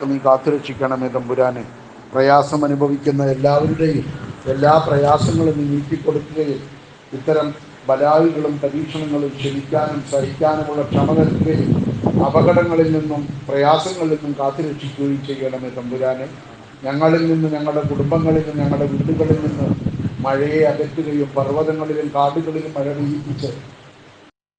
നീ കാത്തുരക്ഷിക്കണമേ തമ്പുരാനെ. പ്രയാസം അനുഭവിക്കുന്ന എല്ലാവരുടെയും എല്ലാ പ്രയാസങ്ങളും നീ നീക്കിക്കൊടുക്കുകയും ഇത്തരം ബലാവികളും പരീക്ഷണങ്ങളും ക്ഷമിക്കാനും സഹിക്കാനുമുള്ള ക്ഷമ നൽകുകയും അപകടങ്ങളിൽ നിന്നും പ്രയാസങ്ങളിൽ നിന്നും കാത്തുരക്ഷിക്കുകയും ചെയ്യണമേ തമ്പുരാനെ. ഞങ്ങളിൽ നിന്ന് ഞങ്ങളുടെ കുടുംബങ്ങളിൽ നിന്ന് ഞങ്ങളുടെ വീടുകളിൽ നിന്ന് മഴയെ അകറ്റുകയും പർവതങ്ങളിലും കാടുകളിലും മഴ പെയ്യിപ്പിച്ച്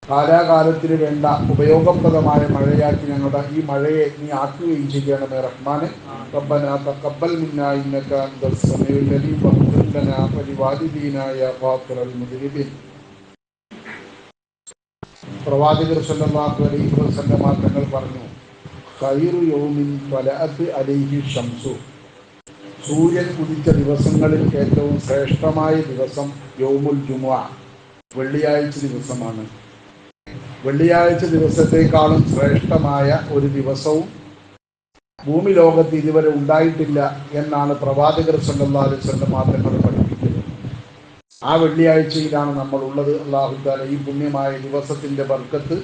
കാലാകാലത്തിന് വേണ്ട ഉപയോഗപ്രദമായ മഴയാക്കി ഞങ്ങളുടെ ഈ മഴയെ നീ ആക്കുകയും ചെയ്യണമേ റഹ്മാനെ ربنا تقبل منا انك انت السميع العليم واغفر لنا ولوالدينا يا غافر المذنبين പ്രവാചകർ സല്ലല്ലാഹു അലൈഹി വസല്ലമ തങ്ങൾ പറഞ്ഞു ഖൈറു യൗമിൻ ത്വലഅത്ത് അലൈഹി ഷംസു സൂര്യൻ ഉദിച്ച ദിവസങ്ങളിൽ ഏറ്റവും ശ്രേഷ്ഠമായ ദിവസം യൗമുൽ ജുമുഅ വെള്ളിയാഴ്ച ദിവസമാണ് വെള്ളിയാഴ്ച ദിവസത്തെക്കാളും ശ്രേഷ്ഠമായ ഒരു ദിവസവും ഭൂമി ലോകത്ത് ഇതുവരെ ഉണ്ടായിട്ടില്ല എന്നാണ് പ്രവാചകർ അലൈഹി വസല്ലം തങ്ങൾ പഠിപ്പിക്കുന്നത്. ആ വെള്ളിയാഴ്ചയിലാണ് നമ്മൾ ഉള്ളത്. അള്ളാഹുദാല ഈ പുണ്യമായ ദിവസത്തിന്റെ വർക്കത്ത്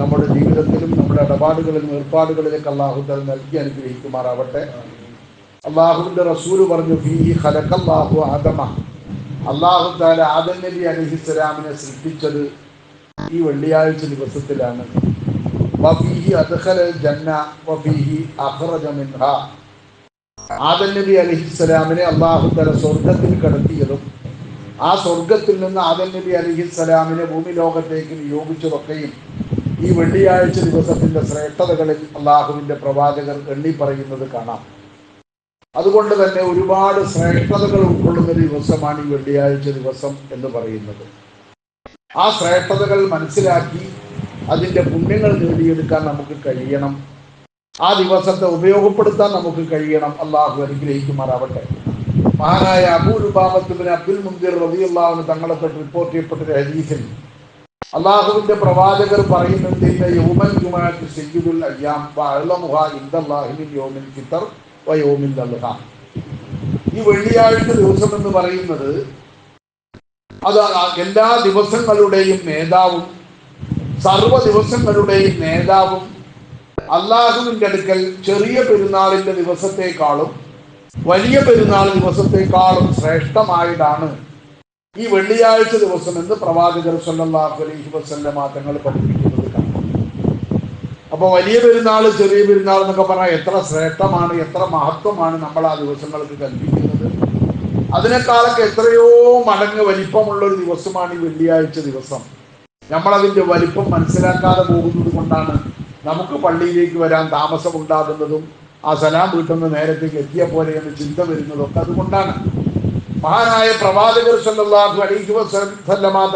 നമ്മുടെ ജീവിതത്തിലും നമ്മുടെ ഇടപാടുകളിലും ഏർപ്പാടുകളിലേക്ക് അള്ളാഹുദാല നൽകി അനുഗ്രഹിക്കുമാറാവട്ടെ. അള്ളാഹുവിന്റെ റസൂൽ പറഞ്ഞു ഫീഹി ഖലഖല്ലാഹു ആദമ. അള്ളാഹുദാല ആദം നബി അലഹിസ്സലാമിനെ സൃഷ്ടിച്ചത് ഈ വെള്ളിയാഴ്ച ദിവസത്തിലാണ്. വഫീഹി അദ്ഖലൽ ജന്ന നബി സ്വർഗത്തിൽ കടത്തിയതും ആ സ്വർഗത്തിൽ നിന്ന് ആദം നബി അലഹിസ്സലാമിനെ ഭൂമി ലോകത്തേക്ക് നിയോഗിച്ചതൊക്കെയും ഈ വെള്ളിയാഴ്ച ദിവസത്തിന്റെ ശ്രേഷ്ഠതകളിൽ അള്ളാഹുവിന്റെ പ്രവാചകർ എണ്ണി പറയുന്നത് കാണാം. അതുകൊണ്ട് തന്നെ ഒരുപാട് ശ്രേഷ്ഠതകൾ ഉൾക്കൊള്ളുന്ന ദിവസമാണ് ഈ വെള്ളിയാഴ്ച ദിവസം എന്ന് പറയുന്നത്. ആ ശ്രേഷ്ഠതകൾ മനസ്സിലാക്കി അതിന്റെ പുണ്യങ്ങൾ നേടിയെടുക്കാൻ നമുക്ക് കഴിയണം. ആ ദിവസത്തെ ഉപയോഗപ്പെടുത്താൻ നമുക്ക് കഴിയണം. അള്ളാഹു അനുഗ്രഹിക്കുമാറാവട്ടെ. മഹാനായ അബൂരുബാബത്തുബിന് അബ്ദുൽ മുന്തിർ റബിയുള്ളാഹുന് തങ്ങളെ റിപ്പോർട്ട് ചെയ്യപ്പെട്ട ഹദീസിൽ അള്ളാഹുവിന്റെ പ്രവാചകർ സയ്യിദുൽ അയ്യാം ഈ വെള്ളിയാഴ്ച ദിവസം എന്ന് പറയുന്നത് അത് എല്ലാ ദിവസങ്ങളുടെയും നേതാവും സർവ ദിവസങ്ങളുടെയും നേതാവും അള്ളാഹുവിന്റെ അടുക്കൽ ചെറിയ പെരുന്നാളിന്റെ ദിവസത്തെക്കാളും വലിയ പെരുന്നാൾ ദിവസത്തെക്കാളും ശ്രേഷ്ഠമായതാണ് ഈ വെള്ളിയാഴ്ച ദിവസം എന്ന് പ്രവാചകർ സല്ലല്ലാഹു അലൈഹി വസല്ലമ തങ്ങൾ പഠിപ്പിക്കുന്നത് അപ്പോൾ അപ്പൊ വലിയ പെരുന്നാൾ ചെറിയ പെരുന്നാൾ എന്നൊക്കെ പറഞ്ഞാൽ എത്ര ശ്രേഷ്ഠമാണ് എത്ര മഹത്വമാണ് നമ്മൾ ആ ദിവസങ്ങൾക്ക് കൽപ്പിക്കുന്നത്. അതിനേക്കാളൊക്കെ എത്രയോ മടങ്ങ് വലിപ്പമുള്ള ഒരു ദിവസമാണ് ഈ വെള്ളിയാഴ്ച ദിവസം. നമ്മൾ അതിന്റെ വലിപ്പം മനസ്സിലാക്കാതെ പോകുന്നത് കൊണ്ടാണ് നമുക്ക് പള്ളിയിലേക്ക് വരാൻ താമസം ഉണ്ടാകുന്നതും ആ സലാം വീട്ടിൽ നിന്ന് നേരത്തേക്ക് എത്തിയ പോലെ എന്ന് ചിന്ത വരുന്നതും ഒക്കെ അതുകൊണ്ടാണ്. മഹാനായ പ്രവാചകർ അലൈഹി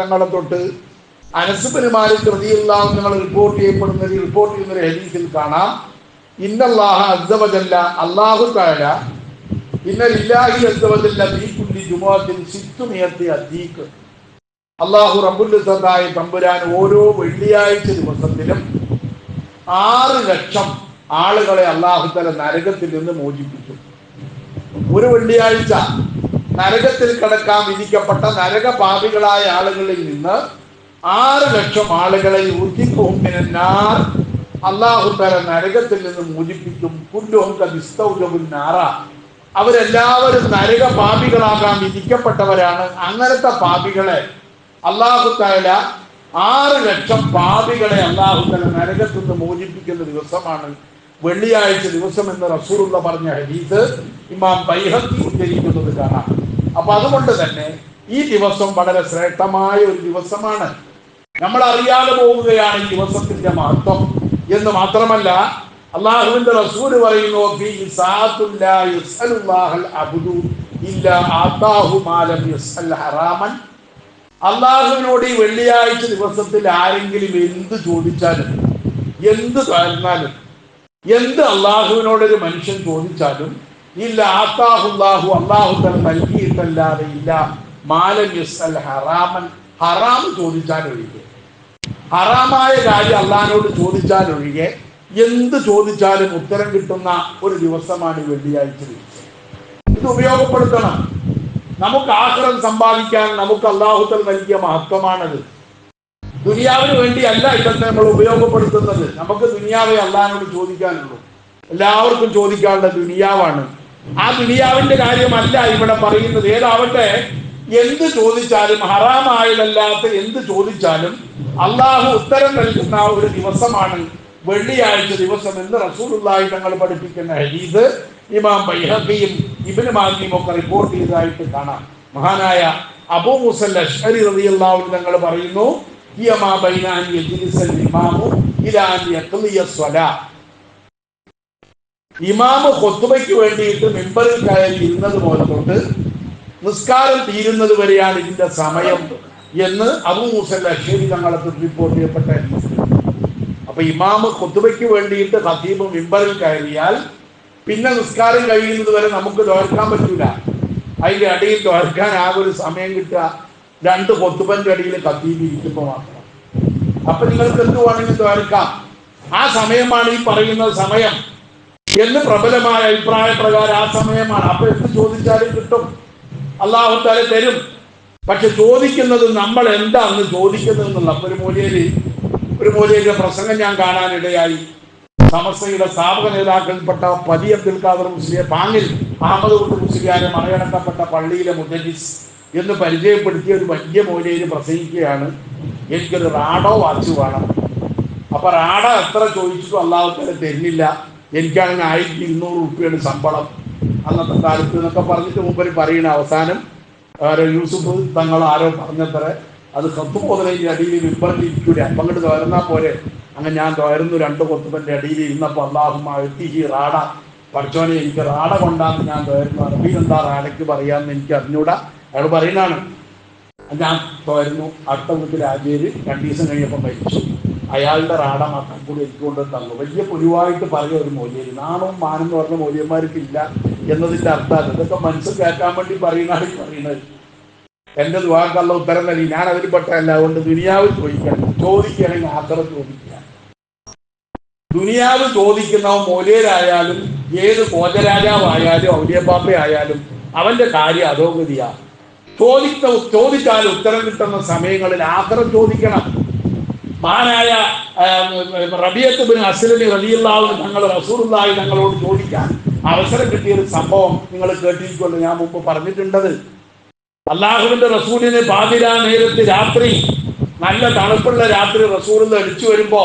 തങ്ങളെ തൊട്ട് മാലിക് റളിയല്ലാഹു നിങ്ങൾ റിപ്പോർട്ട് ചെയ്യപ്പെടുന്ന റിപ്പോർട്ട് ചെയ്യുന്ന ഒരു ഹദീസിൽ കാണാം. ഇന്നല്ലാഹ അസ്സവജല്ല അള്ളാഹു തആല അള്ളാഹു റബുല്ലായ തമ്പുരാൻ ഓരോ വെള്ളിയാഴ്ച ദിവസത്തിലും ആറ് ലക്ഷം ആളുകളെ അള്ളാഹു തല നരകത്തിൽ നിന്ന് മോചിപ്പിച്ചു. ഒരു വെള്ളിയാഴ്ച നരകത്തിൽ കിടക്കാൻ വിധിക്കപ്പെട്ട നരകപാപികളായ ആളുകളിൽ നിന്ന് ആറ് ലക്ഷം ആളുകളെ അള്ളാഹു തല നരകത്തിൽ നിന്ന് മോചിപ്പിക്കും. കുല്ലുഹും നാറ. അവരെല്ലാവരും നരക പാപികളാകാൻ വിധിക്കപ്പെട്ടവരാണ്. അങ്ങനത്തെ പാപികളെ അള്ളാഹു താല ആറ് ലക്ഷം പാപികളെ അള്ളാഹു തല നരകത്തു നിന്ന് മോചിപ്പിക്കുന്ന ദിവസമാണ് വെള്ളിയാഴ്ച ദിവസം എന്ന് റസൂറുള്ള പറഞ്ഞ ഹരീത് ഇമാം ബൈഹത്തി ഉദ്ധരിക്കുന്നത് കാണാം. അപ്പൊ അതുകൊണ്ട് തന്നെ ഈ ദിവസം വളരെ ശ്രേഷ്ഠമായ ഒരു ദിവസമാണ്. നമ്മൾ അറിയാതെ പോവുകയാണ് ഈ ദിവസത്തിന്റെ മഹത്വം എന്ന് മാത്രമല്ല അള്ളാഹുവിന്റെ റസൂൽ പറയുന്നു അള്ളാഹുവിനോട് ഈ വെള്ളിയാഴ്ച ദിവസത്തിൽ ആരെങ്കിലും എന്ത് ചോദിച്ചാലും എന്ത് തന്നാലും എന്ത് അള്ളാഹുവിനോട് ഒരു മനുഷ്യൻ ചോദിച്ചാലും ഇല്ല ആത്താഹുല്ലാഹു അള്ളാഹു തന്നെ നൽകിയിട്ടല്ലാതെ ഇല്ല മാലം യസ്അൽ ഹറാമൻ. ഹറാം ചോദിച്ചാൽ ഒഴികെ ഹറാമായ കാര്യം അള്ളാഹിനോട് ചോദിച്ചാൽ ഒഴികെ എന്ത് ചോദിച്ചാലും ഉത്തരം കിട്ടുന്ന ഒരു ദിവസമാണ് വെള്ളിയാഴ്ച ഇത് ഉപയോഗപ്പെടുത്തണം. നമുക്ക് ആഹ്റം സമ്പാദിക്കാൻ നമുക്ക് അള്ളാഹുത്തൽ നൽകിയ മഹത്വമാണത്. ദുനിയാവിന് വേണ്ടിയല്ല ഇതൊക്കെ നമ്മൾ ഉപയോഗപ്പെടുത്തുന്നത്. നമുക്ക് ദുനിയാവെ അള്ളാഹിനോട് ചോദിക്കാനുള്ളൂ. എല്ലാവർക്കും ചോദിക്കാനുള്ള ദുനിയാവാണ്. ആ ദുനിയാവിന്റെ കാര്യമല്ല ഇവിടെ പറയുന്നത്. ഏതാവട്ടെ എന്ത് ചോദിച്ചാലും ഹറാമായതല്ലാത്ത എന്ത് ചോദിച്ചാലും അള്ളാഹു ഉത്തരം നൽകുന്ന ഒരു ദിവസമാണ് വെള്ളിയാഴ്ച ദിവസം എന്ന് റസൂലുള്ളാഹി തങ്ങൾ പഠിപ്പിക്കുന്ന ഹദീസ് ഇമാം ബൈഹഖിയും ഇബ്നു മാജിയും ഒക്കെ റിപ്പോർട്ട് ചെയ്തതായിട്ട് കാണാം. മഹാനായ അബൂ മുസൽ അഷ്അരി റളിയല്ലാഹു തങ്ങൾ പറയുന്നു ഹിയമാ ബൈന അൻ യജ്ലിസൽ ഇമാമു ഇലാ അൻ യഖ്ലിയ സ്വലാ ഇമാമ് ഖുത്ബയ്ക്ക് വേണ്ടിയിട്ട് മിമ്പറിൽ കയറി ഇരുന്നത് പോലെ തൊട്ട് നിസ്കാരം തീരുന്നത് വരെയാണ് ഇതിന്റെ സമയം എന്ന് അബൂ മുസൽ അഷ്അരി തങ്ങളെ റിപ്പോർട്ട് ചെയ്യപ്പെട്ട അപ്പൊ ഇമാമ് ഖുത്ബയ്ക്ക് വേണ്ടിയിട്ട് ഹസീബ് മിമ്പറിൽ കയറിയാൽ പിന്നെ നിസ്കാരം കഴിയുന്നത് വരെ നമുക്ക് തോർക്കാൻ പറ്റൂല. അതിന്റെ അടിയിൽ തോർക്കാൻ ആ ഒരു സമയം കിട്ടുക. രണ്ട് കൊത്തുപന്റെ അടിയിൽ ഖത്തീബ് ഇരിക്കുമ്പോൾ മാത്രം. അപ്പൊ നിങ്ങൾക്ക് എന്ത് വേണമെങ്കിൽ ആ സമയമാണ് ഈ പറയുന്ന സമയം. എന്ന് പ്രബലമായ അഭിപ്രായ പ്രകാരം ആ സമയമാണ്. അപ്പൊ എന്ത് ചോദിച്ചാലും കിട്ടും. അള്ളാഹു തരും. പക്ഷെ ചോദിക്കുന്നത് നമ്മൾ എന്താണ് ചോദിക്കുന്നത് എന്നുള്ള ഒരു മൂലയിൽ ഒരു മൂലയിലെ പ്രസംഗം ഞാൻ കാണാനിടയായി. സമസ്തയുടെ സ്ഥാപക നേതാക്കൾപ്പെട്ട പതി അബ്ദുൽ ഖാദർ മുസ്ലിയെ പാങ്ങിൽ അഹമ്മദ് കുട്ടി മുസ്ലിയാരെ മറികടക്കപ്പെട്ട പള്ളിയിലെ മുദ്ദീസ് എന്ന് പരിചയപ്പെടുത്തിയ ഒരു വലിയ മൂലയിൽ പ്രസംഗിക്കുകയാണ്. എനിക്കൊരു റാഡോ വാച്ച് വേണം. അപ്പൊ റാഡ എത്ര ചോദിച്ചിട്ടും അള്ളാഹുത്തല തരുന്നില്ല. എനിക്കാണെങ്കിൽ ആയിരത്തി ഇരുന്നൂറ് റുപ്യയുടെ ശമ്പളം അന്നത്തെ കാലത്ത് എന്നൊക്കെ പറഞ്ഞിട്ട് മുമ്പ് പറയുന്ന അവസാനം യൂസുഫ് തങ്ങൾ ആരോ പറഞ്ഞത്ര അത് കത്ത് മുതലതിന്റെ അടിയിൽ വിപ്പറിലിരിക്കൂല അപ്പം അപ്പങ്ങട് തോരുന്നാ പോരെ. അങ്ങനെ ഞാൻ തുയർന്നു രണ്ട് കൊത്തുപ്പന്റെ അടിയിൽ ഇരുന്നപ്പോൾ അള്ളാഹുമ റാഡ. പഠിച്ചോനെ എനിക്ക് റാട കൊണ്ടാന്ന് ഞാൻ തുയർന്നു അറബി എന്താ റാടയ്ക്ക് പറയാന്ന് എനിക്ക് അറിഞ്ഞൂടാ. അയാൾ പറയുന്നതാണ്. ഞാൻ തുയർന്നു അടുത്ത വീട്ടിൽ ആചേര് രണ്ടു ദിവസം കഴിഞ്ഞപ്പോൾ മരിച്ചു. അയാളുടെ റാട മാത്രം കൂടി എനിക്ക് കൊണ്ട് തന്നു. വലിയ പൊരുവായിട്ട് പറയുക ഒരു മൂല്യം നാണവും മാനം എന്ന് പറഞ്ഞ മൗലിയന്മാർക്കില്ല എന്നതിന്റെ അർത്ഥം ഇതൊക്കെ മനസ്സിൽ കേൾക്കാൻ വേണ്ടി പറയുന്നതാണ് പറയുന്നത്. എന്റെ ദുവാക്കല്ല ഉത്തരം നൽകി. ഞാൻ അതിൽ പെട്ടല്ല അതുകൊണ്ട് ദുനിയാവ് ചോദിക്കണം. ചോദിക്കണമെങ്കിൽ അത്ര ചോദിക്കുക. ദുനിയാവ് ചോദിക്കുന്നവൻ മൊലയിലായാലും ഏത് കോജരാജാവായാലും ഔലിയപ്പാപ്പ ആയാലും അവന്റെ കാര്യം അധോഗതിയാ ചോദിച്ച ചോദിച്ചാൽ ഉത്തരം കിട്ടുന്ന സമയങ്ങളിൽ ആഗ്രഹം ചോദിക്കണം. മഹാനായ റബിയത്ത് ബിൻ അസ്ലമി റലിയുള്ളാവ് തങ്ങൾ റസൂറുള്ളാഹി തങ്ങളോട് ചോദിക്കാൻ അവസരം കിട്ടിയ ഒരു സംഭവം നിങ്ങൾ കേട്ടിരിക്കുമല്ലോ. ഞാൻ മുമ്പ് പറഞ്ഞിട്ടുണ്ടത്. അള്ളാഹുവിന്റെ റസൂലിന് പാതിരാ നേരത്ത് രാത്രി നല്ല തണുപ്പുള്ള രാത്രി റസൂറിൽ അടിച്ചു വരുമ്പോ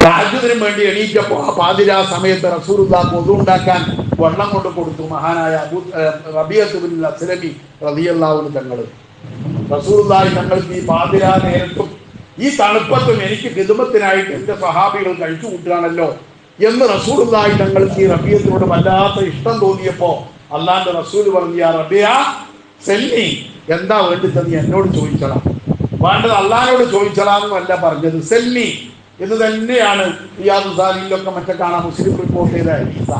രാജ്യത്തിനും വേണ്ടി എണീറ്റപ്പോ ആ പാതിരാ സമയത്ത് റസൂറുല്ലാക്ക് ഒതുണ്ടാക്കാൻ വെള്ളം കൊണ്ട് കൊടുത്തു. മഹാനായ അബൂ റബിയത്ത് ബിൻ അസ്ലമി റലിയല്ലാവുന് തങ്ങൾ റസൂറുല്ലാഹി തങ്ങൾക്ക് ഈ പാതിരാ നേരത്തും ഈ തണുപ്പത്തും എനിക്ക് ഹിതുമത്തിനായിട്ട് എന്റെ സഹാബികൾ കഴിച്ചു കൂട്ടുകയാണല്ലോ എന്ന് റസൂലുള്ളാഹി തങ്ങൾക്ക് ഈ റബിയത്തിനോട് വല്ലാത്ത ഇഷ്ടം തോന്നിയപ്പോ അള്ളാന്റെ റസൂൽ പറഞ്ഞ റബിയ സെല്ലി എന്താ വേണ്ടത് എന്നോട് ചോദിച്ചണം വേണ്ടത് അള്ളഹാനോട് ചോദിച്ചളാന്നല്ല പറഞ്ഞത്. സെല്ലി എന്ന് തന്നെയാണ് റിയാദു സാലിയിലൊക്കെ മറ്റേ കാണാൻ മുസ്ലിം റിപ്പോർട്ട് ചെയ്ത ഹദീസ.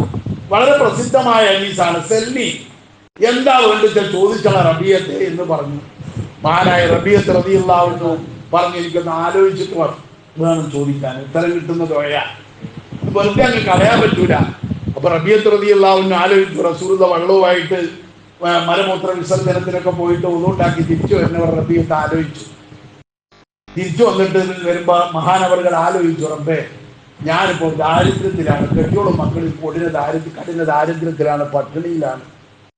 വളരെ പ്രസിദ്ധമായ ഹദീസാണ്. സെല്ലി എന്താ വേണ്ടത് ചോദിച്ചള റബിയത്തെ എന്ന് പറഞ്ഞു. മഹാനായ റബിയത്ത് റബിയുള്ളാവുന്നു പറഞ്ഞിരിക്കുന്ന ആലോചിച്ചിട്ട് വേണം ചോദിക്കാൻ. ഉത്തരം കിട്ടുന്നത് വഴയാ ഇത് വെറുതെ അങ്ങ് കളയാൻ പറ്റൂല. അപ്പൊ റബിയത്ത് റബിയുള്ളാവുന്നു ആലോചിച്ചു റസൂറുള്ള വെള്ളവുമായിട്ട് മലമൂത്ര വിസർജനത്തിനൊക്കെ പോയിട്ട് ഒന്നുണ്ടാക്കി തിരിച്ചു വരുന്നവർ റബിയത്ത് ആലോചിച്ചു. തിരിച്ചു വന്നിട്ട് വരുമ്പോ മഹാനവറുകൾ ആലോചിച്ചു റബ്ബേ ഞാനിപ്പോ ദാരിദ്ര്യത്തിലാണ് കെട്ടിയോളം മക്കളിൽ പൊടിന ദാരിദ്ര്യ കഠിന ദാരിദ്ര്യത്തിലാണ് പട്ടിണിയിലാണ്.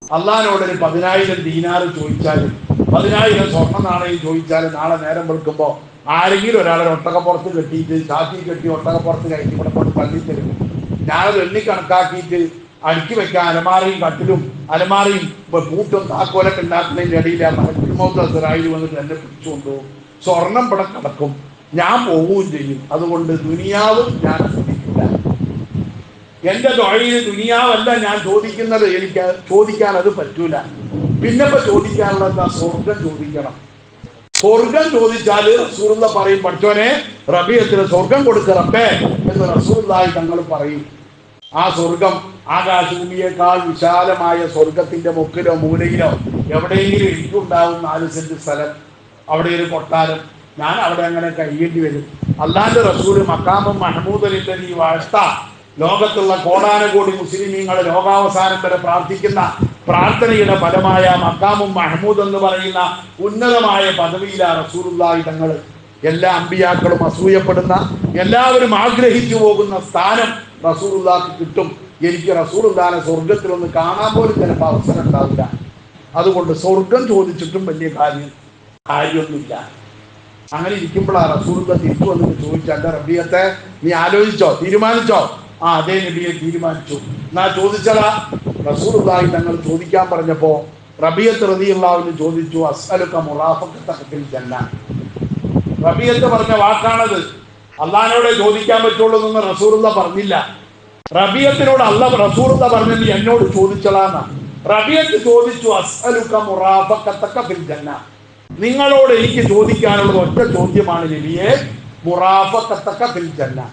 അള്ളഹാനോട് ഒരു പതിനായിരം ദീനാറ് ചോദിച്ചാലും പതിനായിരം സ്വർണ നാണയം ചോദിച്ചാലും നാളെ നേരം വെളുക്കുമ്പോ ആരെങ്കിലും ഒരാളെ ഒട്ടകപ്പുറത്ത് കെട്ടിയിട്ട് ചാത്തി കെട്ടി ഒട്ടകപ്പുറത്ത് കയറ്റി ഇവിടെ കൊണ്ട് പള്ളി തരും ഞാനത് എണ്ണി കണക്കാക്കിയിട്ട് അടുക്കി വെക്കാൻ അലമാറയും കട്ടിലും അലമാറയും പൂട്ടും താക്കോലൊക്കെ ഉണ്ടാക്കുന്നതിന്റെ ഇടയിൽ ആ മഹത്മൗത്തറായി വന്നിട്ട് എന്നെ പിടിച്ചു കൊണ്ടുപോകും സ്വർണം ഇവിടെ കിടക്കും. ഞാൻ പോവുകയും ചെയ്യും. അതുകൊണ്ട് ദുനിയാവും ഞാൻ ശ്രദ്ധിക്കില്ല. എന്റെ തൊഴിൽ ദുനിയാവല്ല ഞാൻ ചോദിക്കുന്നത്. എനിക്ക് ചോദിക്കാൻ അത് പറ്റൂല. പിന്നെ ചോദിക്കാനുള്ള സ്വർഗം ചോദിക്കണം. സ്വർഗം ചോദിച്ചാൽ റസൂറുള്ള പറയും പഠിച്ചോനെ റബിയത്തിന് സ്വർഗം കൊടുക്ക റബ്ബേ എന്ന് റസൂറുള്ളായി തങ്ങൾ പറയും. ആ സ്വർഗം ആകാശഭൂമിയേക്കാൾ വിശാലമായ സ്വർഗത്തിന്റെ മുക്കിലോ മൂലയിലോ എവിടെയെങ്കിലും എനിക്കുണ്ടാവും നാല് സെന്റ് സ്ഥലം അവിടെ ഒരു കൊട്ടാരം. ഞാൻ അവിടെ അങ്ങനെ കഴിയേണ്ടി വരും. അള്ളാന്റെ റസൂൽ മക്കാമും മഹമൂദലിന്റെ ഈ വാഴ്ത്ത ലോകത്തുള്ള കോടാനകോടി മുസ്ലിമീങ്ങൾ ലോകാവസാനം വരെ പ്രാർത്ഥിക്കുന്ന പ്രാർത്ഥനയുടെ ഫലമായ മക്കാമും മഹമൂദ് എന്ന് പറയുന്ന ഉന്നതമായ പദവിയിലാണ് റസൂലുള്ളാഹി തങ്ങൾ എല്ലാ അമ്പിയാക്കളും അസൂയപ്പെടുന്ന എല്ലാവരും ആഗ്രഹിച്ചു പോകുന്ന സ്ഥാനം റസൂറുല്ലാക്ക് കിട്ടും. എനിക്ക് റസൂലുള്ളാനെ സ്വർഗത്തിലൊന്ന് കാണാൻ പോലും ചിലപ്പോൾ അവസരം ഉണ്ടാവില്ല. അതുകൊണ്ട് സ്വർഗം ചോദിച്ചിട്ടും വലിയ കാര്യം കാര്യമൊന്നുമില്ല. അങ്ങനെ ഇരിക്കുമ്പോഴാണ് റസൂലുള്ള തിരിച്ചു വന്നിട്ട് ചോദിച്ചാൽ റബിയത്തെ നീ ആലോചിച്ചോ? തീരുമാനിച്ചോ? ആ അതേ നബിയെ തീരുമാനിച്ചു. എന്നാ ചോദിച്ചതാ റസൂലുള്ളാഹി തങ്ങൾ ചോദിക്കാൻ പറഞ്ഞപ്പോ റബിയത്ത് റതിയുള്ളാവിന് ചോദിച്ചു അസ്അലുക്ക മുറാഫക്കത്തക്കത്തിൽ ജന്ന റബിയത്ത് പറഞ്ഞ വാക്കാണത്. അള്ളഹാനോടെ ചോദിക്കാൻ പറ്റുള്ളൂ എന്ന് റസൂലുള്ള പറഞ്ഞില്ല. റബിയത്തിനോട് അല്ല റസൂലുള്ള പറഞ്ഞത് എന്നോട് ചോദിച്ചതാണ് റബിയത്ത് ചോദിച്ചു? അസ്അലുക മുറാഫക്കത്തക്ക ഫിൽ ജന്ന. നിങ്ങളോട് എനിക്ക് ചോദിക്കാനുള്ള ഒറ്റ ചോദ്യമാണ് നബിയെ. മുറാഫക്കത്തക്ക ഫിൽ ജന്ന.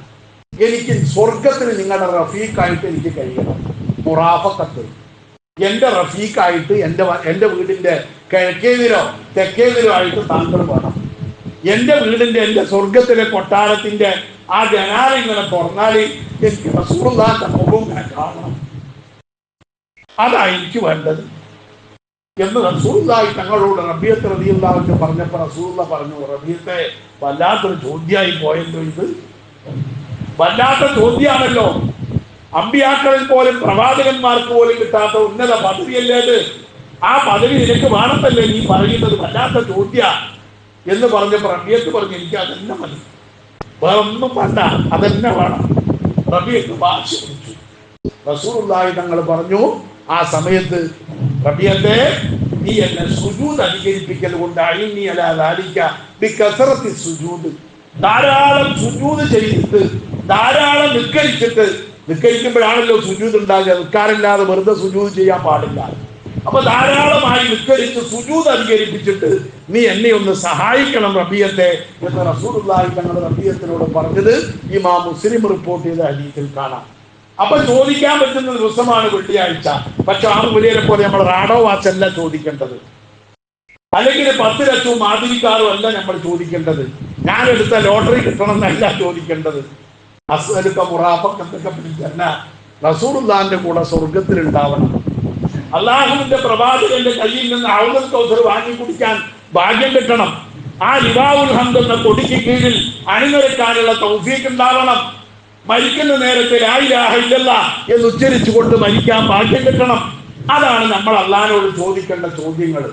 എനിക്ക് സ്വർഗത്തിന് നിങ്ങളുടെ റഫീഖായിട്ട് എനിക്ക് കഴിയണം. മുറാഫക്കത്ത് എന്റെ റഫീഖായിട്ട് എന്റെ എന്റെ വീടിന്റെ കിഴക്കേതിലോ തെക്കേതിലോ ആയിട്ട് താങ്കൾ വേണം. എന്റെ വീടിന്റെ എന്റെ സ്വർഗത്തിലെ കൊട്ടാരത്തിന്റെ ആ ജനാല ഇങ്ങനെ തുറന്നാൽ എനിക്ക് റസൂറുള്ളാന്റെ മുഖവും ഇങ്ങനെ കാണണം. അതാ എനിക്ക് വേണ്ടത്. എന്ന് റസൂലുള്ളാഹി തങ്ങളോട് റബിയത്ത് റബിയുള്ള പറഞ്ഞപ്പോൾ റസൂലുള്ള പറഞ്ഞു റബിയത്തെ വല്ലാത്തൊരു ചോദ്യമായി പോയല്ലോ ഇത്. വല്ലാത്ത ചോദ്യമാണല്ലോ അമ്പിയാക്കളിൽ പോലും പ്രവാചകന്മാർക്ക് പോലും കിട്ടാത്ത ഉന്നത പദവിയല്ലേ അത്? ആ പദവി നിനക്ക് വേണമെന്നല്ലേ നീ പറയുന്നത് വല്ലാത്ത ചോദ്യ. എന്ന് പറഞ്ഞപ്പോൾ റബിയത്ത് പറഞ്ഞു എനിക്ക് അതെന്നെ മതി. വേറെ ഒന്നും വേണ്ട അതെന്നെ വേണം. റബിയത്ത് വാശി പിടിച്ചു. റസൂലുള്ളാഹി തങ്ങൾ പറഞ്ഞു ആ സമയത്ത് റബിയത്തെ നീ എന്നെ സുജൂദ് അധികരിപ്പിക്കൽ കൊണ്ട് അഴിഞ്ഞി അല്ലാതെ സുജൂദ് ധാരാളം സുജൂദ് ചെയ്തിട്ട് ധാരാളം നിൽക്കരിച്ചിട്ട് നിൽക്കരിക്കുമ്പോഴാണല്ലോ സുജൂദ് ഉണ്ടാകുക. നിൽക്കാറില്ലാതെ വെറുതെ സുജൂദ് ചെയ്യാൻ പാടില്ല. അപ്പൊ ധാരാളമായി നിക്കരിച്ച് സുജൂത് അധികരിപ്പിച്ചിട്ട് നീ എന്നെ ഒന്ന് സഹായിക്കണം റബിയത്തെ എന്ന് റസൂലുള്ളാഹി തങ്ങളുടെ റബിയത്തിനോട് പറഞ്ഞത് ഇമാ മുസ്ലിം റിപ്പോർട്ട് ചെയ്ത ഹദീസിൽ കാണാം. അപ്പൊ ചോദിക്കാൻ പറ്റുന്ന ദിവസമാണ് വെള്ളിയാഴ്ച. പക്ഷെ ആ വലിയ പോലെ നമ്മൾ റാഡോ വാച്ചല്ല ചോദിക്കേണ്ടത്. അല്ലെങ്കിൽ പത്ത് ലക്ഷവും മാതിരിക്കാറും അല്ല നമ്മൾ ചോദിക്കേണ്ടത്. ഞാൻ എടുത്ത ലോട്ടറി കിട്ടണം എന്നല്ല ചോദിക്കേണ്ടത് അസ്വലുക്ക പിടിച്ചല്ല റസൂറുല്ലാന്റെ കൂടെ സ്വർഗത്തിൽ ഉണ്ടാവണം അള്ളാഹുവിന്റെ പ്രവാചകന്റെ കയ്യിൽ നിന്ന് ഔദൽ കൗസർ വാങ്ങി കുടിക്കാൻ ഭാഗ്യം കിട്ടണം. ആ ലിവാവുൽ ഹംദ് എന്ന കൊടിക്ക് കീഴിൽ അണിനിരക്കാനുള്ള തൗഫീക്ക് ഉണ്ടാവണം. മരിക്കുന്ന നേരത്തെ ലായിലാഹ ഇല്ലല്ല എന്ന് ഉച്ചരിച്ചുകൊണ്ട് മരിക്കാൻ ഭാഗ്യം കിട്ടണം. അതാണ് നമ്മൾ അള്ളഹാനോട് ചോദിക്കേണ്ട ചോദ്യങ്ങൾ.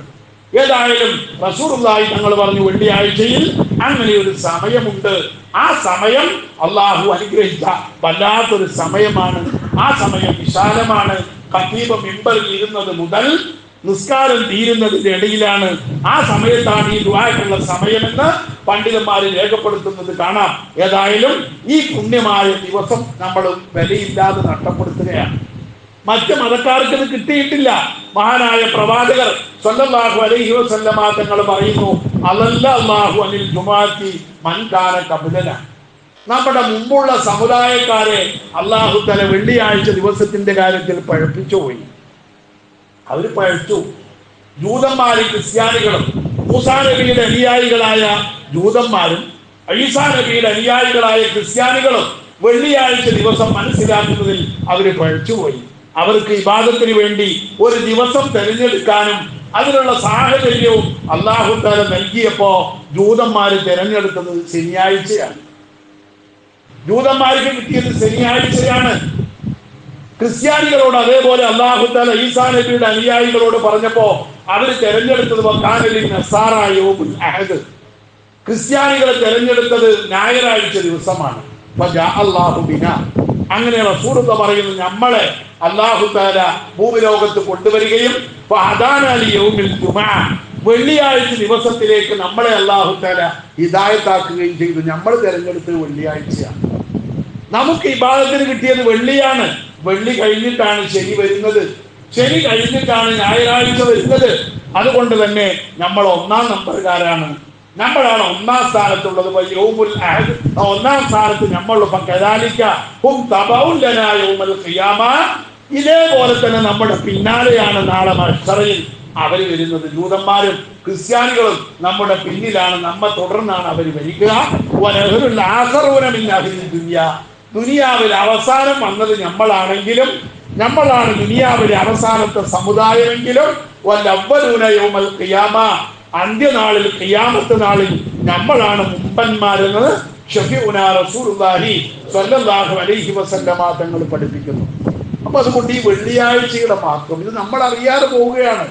ഏതായാലും റസൂറുള്ളായി തങ്ങൾ പറഞ്ഞു വെള്ളിയാഴ്ചയിൽ അങ്ങനെ ഒരു സമയമുണ്ട്. ആ സമയം അള്ളാഹു അനുഗ്രഹിച്ച. വല്ലാത്തൊരു സമയമാണ്. ആ സമയം വിശാലമാണ്. ഖത്തീബ മിമ്പറിൽ ഇരുന്നത് മുതൽ നിസ്കാരം തീരുന്നതിന്റെ ഇടയിലാണ് ആ സമയത്താണ് ഈ ദുആക്കുള്ള സമയമെന്ന് പണ്ഡിതന്മാർ രേഖപ്പെടുത്തുന്നത് കാണാം. ഏതായാലും ഈ പുണ്യമായ ദിവസം നമ്മൾ വിലയില്ലാതെ നഷ്ടപ്പെടുത്തുകയാണ്. മറ്റ് മതക്കാർക്ക് ഇത് കിട്ടിയിട്ടില്ല. മഹാനായ പ്രവാചകർ സ്വല്ലല്ലാഹു അലൈഹി വസല്ലമ തങ്ങൾ പറയുന്നു അലല്ലാഹു അനിൽ ജുമാത്തി മൻകാന കബലന. നമ്മുടെ മുമ്പുള്ള സമുദായക്കാരെ അള്ളാഹു തല വെള്ളിയാഴ്ച ദിവസത്തിന്റെ കാര്യത്തിൽ പഴപ്പിച്ചു പോയി. അവർ പഴച്ചു. ജൂതന്മാരും ക്രിസ്ത്യാനികളും മൂസാ നബിയുടെ അനുയായികളായ ജൂതന്മാരും ഈസാ നബിയുടെ അനുയായികളായ ക്രിസ്ത്യാനികളും വെള്ളിയാഴ്ച ദിവസം മനസ്സിലാക്കുന്നതിൽ അവർ പഴച്ചുപോയി അവർക്ക് ഇബാദത്തിന് വേണ്ടി ഒരു ദിവസം തിരഞ്ഞെടുക്കാനും അതിനുള്ള സാഹചര്യവും അള്ളാഹു തല നൽകിയപ്പോ ജൂതന്മാര് തിരഞ്ഞെടുത്തത് ശനിയാഴ്ചയാണ്. ജൂതന്മാർക്ക് കിട്ടിയത് ശനിയാഴ്ചയാണ് ക്രിസ്ത്യാനികളോട് അതേപോലെ അള്ളാഹുത്താല ഈസാ നബിയുടെ അനുയായികളോട് പറഞ്ഞപ്പോ അവർ തെരഞ്ഞെടുത്തത് അഹദ്. ക്രിസ്ത്യാനികളെ തെരഞ്ഞെടുത്തത് ഞായറാഴ്ച ദിവസമാണ്. അങ്ങനെ റസൂലുള്ള പറയുന്നു നമ്മളെ അള്ളാഹു താല ഭൂമിലോകത്ത് കൊണ്ടുവരികയും. വെള്ളിയാഴ്ച ദിവസത്തിലേക്ക് നമ്മളെ അള്ളാഹു താല ഹിദായത്താക്കുകയും ചെയ്തു. നമ്മൾ തെരഞ്ഞെടുത്തത് വെള്ളിയാഴ്ചയാണ്. നമുക്ക് ഇബാദത്തിന് കിട്ടിയത് വെള്ളിയാണ്. വെള്ളി കഴിഞ്ഞിട്ടാണ് ശനി വരുന്നത്. ശനി കഴിഞ്ഞിട്ടാണ് ഞായറാഴ്ച വരുന്നത്. അതുകൊണ്ട് തന്നെ നമ്മൾ ഒന്നാം നമ്പറുകാരാണ് നമ്മളാണ് ഒന്നാം സ്ഥാനത്തുള്ളത്. ഒന്നാം സ്ഥാനത്ത് നമ്മൾ ഇതേപോലെ തന്നെ നമ്മുടെ പിന്നാലെയാണ് നാളെ മത്സറയിൽ അവർ വരുന്നത്. ജൂതന്മാരും ക്രിസ്ത്യാനികളും നമ്മുടെ പിന്നിലാണ്. നമ്മെ തുടർന്നാണ് അവർ വരിക. ദുനിയാവിൽ അവസാനം വന്നത് നമ്മളാണെങ്കിലും നമ്മളാണ് ദുനിയാവിലെ അവസാനത്തെ സമുദായമെങ്കിലും വല്ലവ്വലൂനയോമൽ ഖിയാമ അന്ത്യനാളിൽ ഖിയാമത്ത് നാളിൽ നമ്മളാണ് മുമ്പന്മാരെന്നത്. ഷഫീഉന റസൂലുള്ളാഹി സ്വല്ലല്ലാഹു അലൈഹി വസല്ലമ തങ്ങൾ പഠിപ്പിക്കുന്നു. അപ്പൊ അതുകൊണ്ട് ഈ വെള്ളിയാഴ്ചയുടെ മാത്രം ഇത് നമ്മൾ അറിയാതെ പോവുകയാണ്.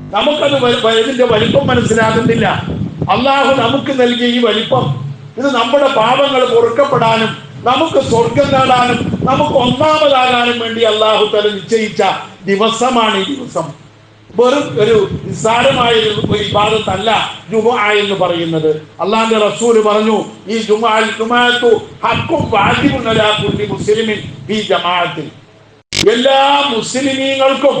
നമുക്കത് ഇതിന്റെ വലിപ്പം മനസ്സിലാകുന്നില്ല. അള്ളാഹു നമുക്ക് നൽകിയ ഈ വലിപ്പം ഇത് നമ്മുടെ പാപങ്ങൾ പൊറുക്കപ്പെടാനും നമുക്ക് സ്വർഗം നേടാനും നമുക്ക് ഒന്നാമതാകാനും വേണ്ടി അള്ളാഹു തല നിശ്ചയിച്ച ദിവസമാണ് ഈ ദിവസം. വെറും ഒരു നിസ്സാരമായ ഒരു വിവാദത്തല്ല ജുമ എന്ന് പറയുന്നത്. അള്ളാഹിന്റെ റസൂൽ പറഞ്ഞു ഈ ജുമാൽ ജുമാഅത്തു ഹക്കും വാജിബുൻ അലാ കുല്ലി മുസ്ലിമിൻ ഈ ജമാഅത്തിൽ. എല്ലാ മുസ്ലിമീങ്ങൾക്കും